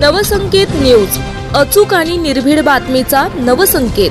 Navsanket news अचूक आणि निर्भीड बातमीचा नवसंकेत.